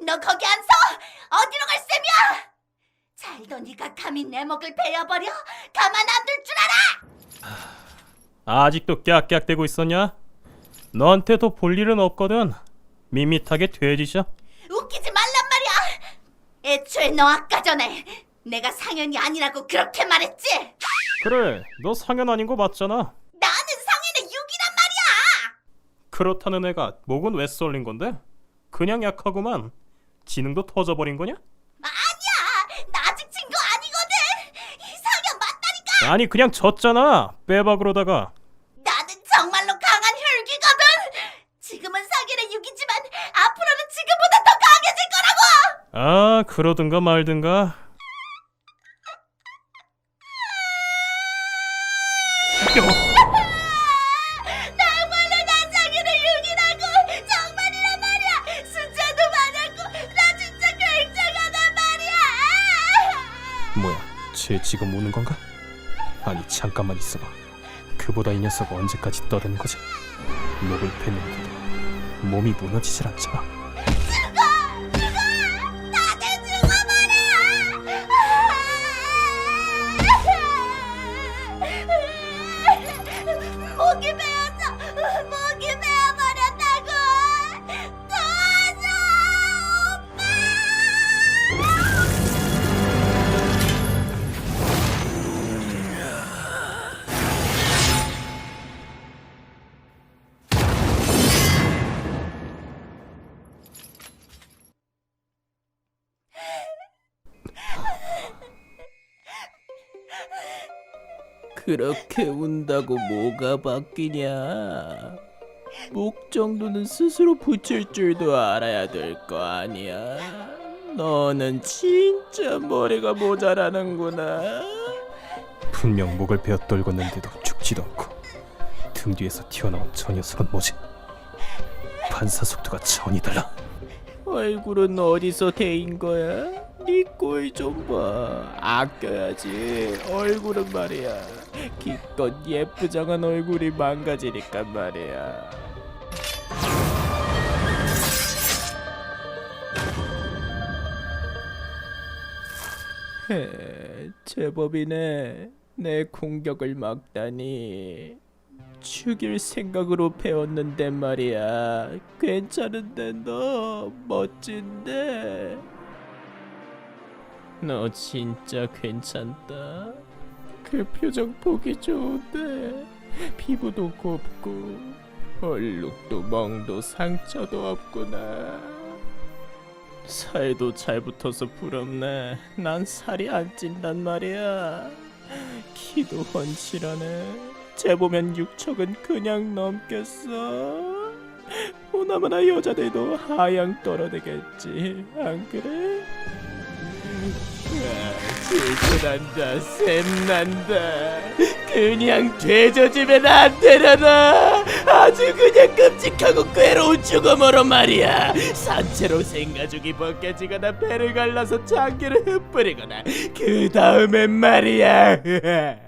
너 거기 안 서! 어디로 갈 셈이야? 잘도 네가 감히 내 목을 베어버려? 가만 안 둘 줄 알아! 아직도 깍깍대고 있었냐? 너한테 더 볼 일은 없거든. 밋밋하게 돼지셔. 웃기지 말란 말이야! 애초에 너 아까 전에 내가 상현이 아니라고 그렇게 말했지? 그래, 너 상현 아닌 거 맞잖아. 나는 상현의 육이란 말이야! 그렇다는 애가 목은 왜 쏠린 건데? 그냥 약하구만. 지능도 터져버린 거냐? 아니야! 나 아직 진 거 아니거든! 이 상현 맞다니까! 아니 그냥 졌잖아. 빼박으로다가. 나는 정말로 강한 혈기거든! 지금은 상현의 육이지만 앞으로는 지금보다 더 강해질 거라고! 아 그러든가 말든가. 정 뭐야, 쟤 지금 우는 건가? 아니 잠깐만 있어봐. 그보다 이 녀석 언제까지 떠드는 거지? 목을 팼는데도 몸이 무너지질 않잖아. 그렇게 운다고 뭐가 바뀌냐? 목 정도는 스스로 붙일 줄도 알아야 될 거 아니야. 너는 진짜 머리가 모자라는구나. 분명 목을 베어 떨궜는데도 죽지도 않고 등 뒤에서 튀어나온 저 녀석은 뭐지? 반사 속도가 차원이 달라. 얼굴은 어디서 대인 거야? 네꼴좀 봐. 아껴야지. 얼굴은 말이야. 기껏 예쁘장한 얼굴이 망가지니까 말이야. 헤, 제법이네. 내 공격을 막다니. 죽일 생각으로 배웠는데 말이야. 괜찮은데 너 멋진데. 너 진짜 괜찮다. 그 표정 보기 좋은데 피부도 곱고 얼룩도 멍도 상처도 없구나. 살도 잘 붙어서 부럽네. 난 살이 안 찐단 말이야. 키도 훤칠하네. 재보면 육척은 그냥 넘겠어. 보나마나 여자들도 하양 떨어대겠지. 안 그래? 질투난다, 샘난다. 그냥 되져주면 안 되려나? 아주 그냥 끔찍하고 괴로운 죽음으로 말이야. 산채로 생가죽이 벗겨지거나 배를 갈라서 장기를 흩뿌리거나 그 다음엔 말이야.